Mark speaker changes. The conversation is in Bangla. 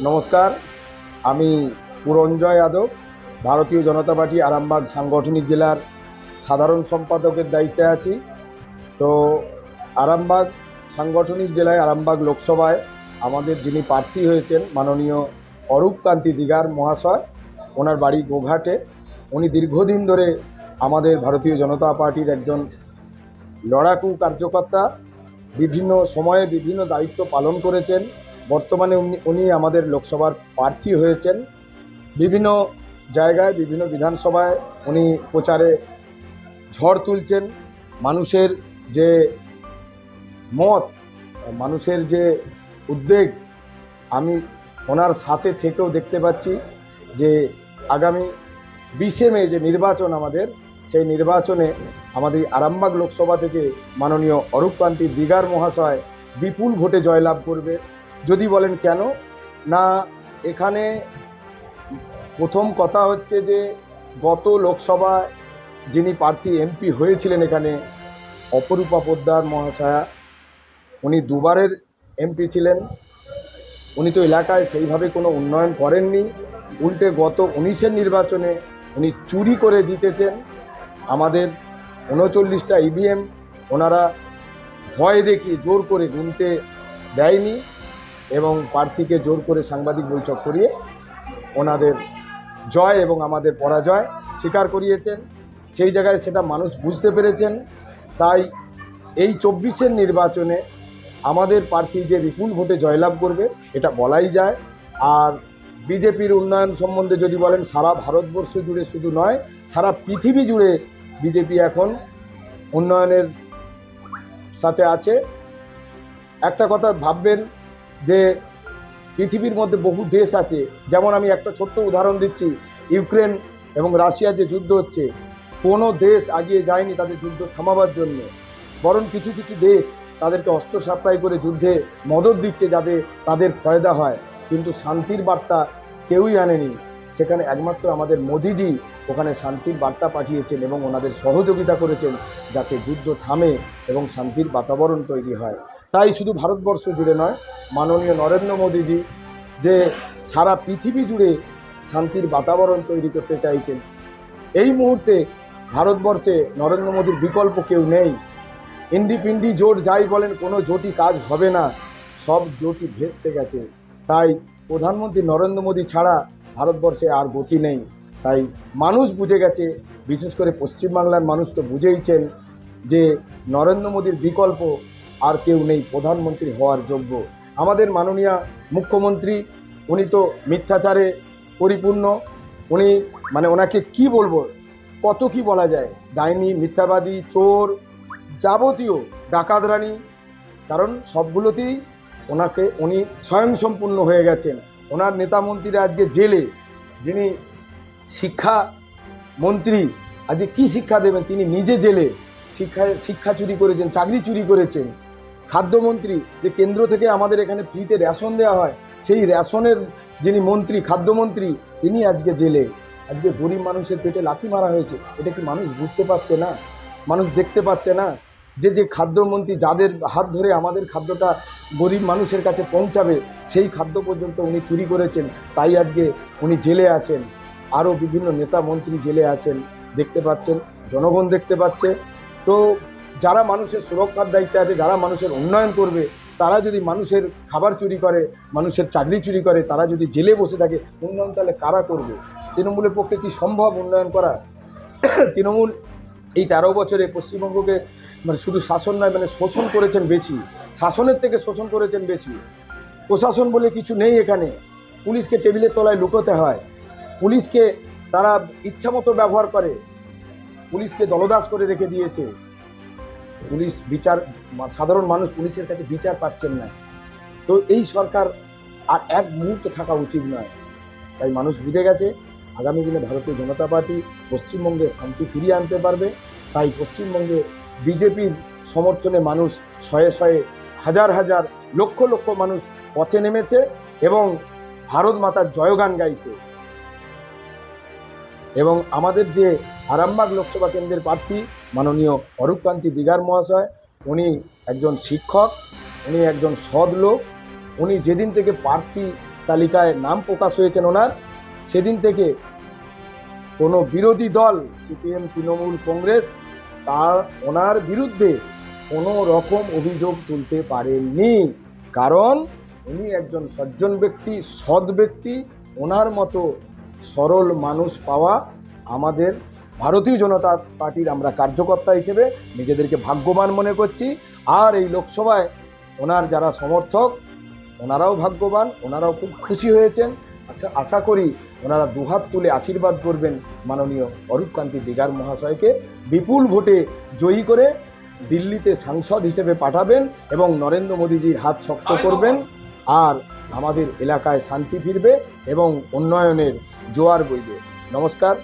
Speaker 1: নমস্কার, আমি পুরঞ্জয় যাদব, ভারতীয় জনতা পার্টি আরামবাগ সাংগঠনিক জেলার সাধারণ সম্পাদকের দায়িত্বে আছি। তো আরামবাগ সাংগঠনিক জেলায়, আরামবাগ লোকসভায় আমাদের যিনি প্রার্থী হয়েছেন মাননীয় অরূপ কান্তি দিগার মহাশয়, ওনার বাড়ি গোঘাটে, উনি দীর্ঘদিন ধরে আমাদের ভারতীয় জনতা পার্টির একজন লড়াকু কার্যকর্তা, বিভিন্ন সময়ে বিভিন্ন দায়িত্ব পালন করেছেন। বর্তমানে উনি আমাদের লোকসভার প্রার্থী হয়েছেন। বিভিন্ন জায়গায়, বিভিন্ন বিধানসভায় উনি প্রচারে ঝড় তুলছেন। মানুষের যে মত, মানুষের যে উদ্বেগ, আমি ওনার সাথে থেকেও দেখতে পাচ্ছি যে আগামী বিশে মে যে নির্বাচন আমাদের, সেই নির্বাচনে আমাদের আরামবাগ লোকসভা থেকে মাননীয় অরূপ কান্তি দিগার মহাশয় বিপুল ভোটে জয়লাভ করবে। যদি বলেন কেন? না, এখানে প্রথম কথা হচ্ছে যে, গত লোকসভায় যিনি প্রার্থী, এমপি হয়েছিলেন এখানে, অপরূপা পোদ্দার মহাশয়া, উনি দুবারের এমপি ছিলেন। উনি তো এলাকায় সেইভাবে কোনো উন্নয়ন করেননি। উল্টে গত উনিশের নির্বাচনে উনি চুরি করে জিতেছেন। আমাদের উনচল্লিশটা ইভিএম ওনারা ভয় দেখিয়ে, জোর করে গুনতে দেয়নি। এবং প্রার্থীকে জোর করে সাংবাদিক বৈঠক করিয়ে ওনাদের জয় এবং আমাদের পরাজয় স্বীকার করিয়েছেন। সেই জায়গায় সেটা মানুষ বুঝতে পেরেছেন। তাই এই চব্বিশের নির্বাচনে আমাদের প্রার্থী যে বিপুল ভোটে জয়লাভ করবে, এটা বলাই যায়। আর বিজেপির উন্নয়ন সম্বন্ধে যদি বলেন, সারা ভারতবর্ষ জুড়ে শুধু নয়, সারা পৃথিবী জুড়ে বিজেপি এখন উন্নয়নের সাথে আছে। একটা কথা ভাববেন যে পৃথিবীর মধ্যে বহু দেশ আছে। যেমন আমি একটা ছোট্ট উদাহরণ দিচ্ছি, ইউক্রেন এবং রাশিয়ার যে যুদ্ধ হচ্ছে, কোনো দেশ আগিয়ে যায়নি তাদের যুদ্ধ থামাবার জন্য। বরং কিছু কিছু দেশ তাদেরকে অস্ত্র সাপ্লাই করে যুদ্ধে মদত দিচ্ছে যাতে তাদের ফয়দা হয়। কিন্তু শান্তির বার্তা কেউই আনেনি। সেখানে একমাত্র আমাদের মোদিজি ওখানে শান্তির বার্তা পাঠিয়েছেন এবং ওনাদের সহযোগিতা করেছেন যাতে যুদ্ধ থামে এবং শান্তির বাতাবরণ তৈরি হয়। তাই শুধু ভারতবর্ষ জুড়ে নয়, মাননীয় নরেন্দ্র মোদীজি যে সারা পৃথিবী জুড়ে শান্তির বাতাবরণ তৈরি করতে চাইছেন। এই মুহূর্তে ভারতবর্ষে নরেন্দ্র মোদীর বিকল্প কেউ নেই। ইন্ডি পিন্ডি জোট যাই বলেন, কোনো জোটই কাজ হবে না। সব জোটই ভেসে গেছে। তাই প্রধানমন্ত্রী নরেন্দ্র মোদী ছাড়া ভারতবর্ষে আর গতি নেই। তাই মানুষ বুঝে গেছে, বিশেষ করে পশ্চিমবাংলার মানুষ তো বুঝেইছেন যে নরেন্দ্র মোদীর বিকল্প আর কেউ নেই প্রধানমন্ত্রী হওয়ার যোগ্য। আমাদের মাননীয় মুখ্যমন্ত্রী, উনি তো মিথ্যাচারে পরিপূর্ণ। উনি মানে ওনাকে কি বলব? কত কি বলা যায়? ডাইনি, মিথ্যাবাদী, চোর, যাবতীয় ডাকাতরানি কারণ সবগুলোতেই ওনাকে, উনি স্বয়ংসম্পূর্ণ হয়ে গেছেন। ওনার নেতা মন্ত্রীরা আজকে জেলে। যিনি শিক্ষা মন্ত্রী, আজকে কি শিক্ষা দেবেন? তিনি নিজে জেলে। শিক্ষা শিক্ষা চুরি করেছেন, চাকরি চুরি করেছেন। খাদ্যমন্ত্রী যে কেন্দ্র থেকে আমাদের এখানে ফ্রিতে রেশন দেওয়া হয়, সেই রেশনের যিনি মন্ত্রী, খাদ্যমন্ত্রী, তিনি আজকে জেলে। আজকে গরিব মানুষের পেটে লাথি মারা হয়েছে। এটা কি মানুষ বুঝতে পারছে না? মানুষ দেখতে পাচ্ছে না? যে যে খাদ্যমন্ত্রী যাদের হাত ধরে আমাদের খাদ্যটা গরিব মানুষের কাছে পৌঁছাবে, সেই খাদ্য পর্যন্ত উনি চুরি করেছেন। তাই আজকে উনি জেলে আছেন। আরও বিভিন্ন নেতা মন্ত্রী জেলে আছেন। দেখতে পাচ্ছেন, জনগণ দেখতে পাচ্ছে। তো যারা মানুষের সুরক্ষার দায়িত্বে আছে, যারা মানুষের উন্নয়ন করবে, তারা যদি মানুষের খাবার চুরি করে, মানুষের চাকরি চুরি করে, তারা যদি জেলে বসে থাকে, উন্নয়ন তাহলে কারা করবে? তৃণমূলের পক্ষে কি সম্ভব উন্নয়ন করা? তৃণমূল এই তেরো বছরে পশ্চিমবঙ্গকে মানে শুধু শাসন নয় মানে শোষণ করেছেন বেশি। শাসনের থেকে শোষণ করেছেন বেশি। প্রশাসন বলে কিছু নেই এখানে। পুলিশকে টেবিলের তলায় লুকোতে হয়। পুলিশকে তারা ইচ্ছামতো ব্যবহার করে। পুলিশকে দলদাস করে রেখে দিয়েছে। পুলিশ বিচার সাধারণ মানুষ পুলিশের কাছে বিচার পাচ্ছেন না। তো এই সরকার আর এক মুহূর্ত থাকা উচিত নয়। তাই মানুষ বুঝে গেছে, আগামী দিনে ভারতীয় জনতা পার্টি পশ্চিমবঙ্গে শান্তি ফিরিয়ে আনতে পারবে। তাই পশ্চিমবঙ্গে বিজেপির সমর্থনে মানুষ শয়ে শয়ে হাজার হাজার, লক্ষ লক্ষ মানুষ পথে নেমেছে এবং ভারত মাতার জয়গান গাইছে। এবং আমাদের যে আরামবাগ লোকসভা কেন্দ্রের প্রার্থী মাননীয় অরূপকান্তি দিগার মহাশয়, উনি একজন শিক্ষক, উনি একজন সৎ লোক, উনি যেদিন থেকে প্রার্থী তালিকায় নাম প্রকাশ হয়েছেন ওনার, সেদিন থেকে কোনো বিরোধী দল, সিপিএম, তৃণমূল, কংগ্রেস, তার, ওনার বিরুদ্ধে কোনো রকম অভিযোগ তুলতে পারেননি। কারণ উনি একজন সজ্জন ব্যক্তি, সৎ ব্যক্তি, ওনার মতো সরল মানুষ পাওয়া আমাদের ভারতীয় জনতা পার্টির আমরা কার্যকর্তা হিসেবে নিজেদেরকে ভাগ্যবান মনে করছি। আর এই লোকসভায় ওনার যারা সমর্থক ওনারাও ভাগ্যবান ওনারাও খুব খুশি হয়েছেন। আশা করি ওনারা দুহাত তুলে আশীর্বাদ করবেন মাননীয় অরূপকান্তি দিগার মহাশয়কে। বিপুল ভোটে জয়ী করে দিল্লিতে সাংসদ হিসেবে পাঠাবেন এবং নরেন্দ্র মোদীজির হাত শক্ত করবেন। আর আমাদের এলাকায় শান্তি ফিরবে এবং উন্নয়নের জোয়ার বইবে। নমস্কার।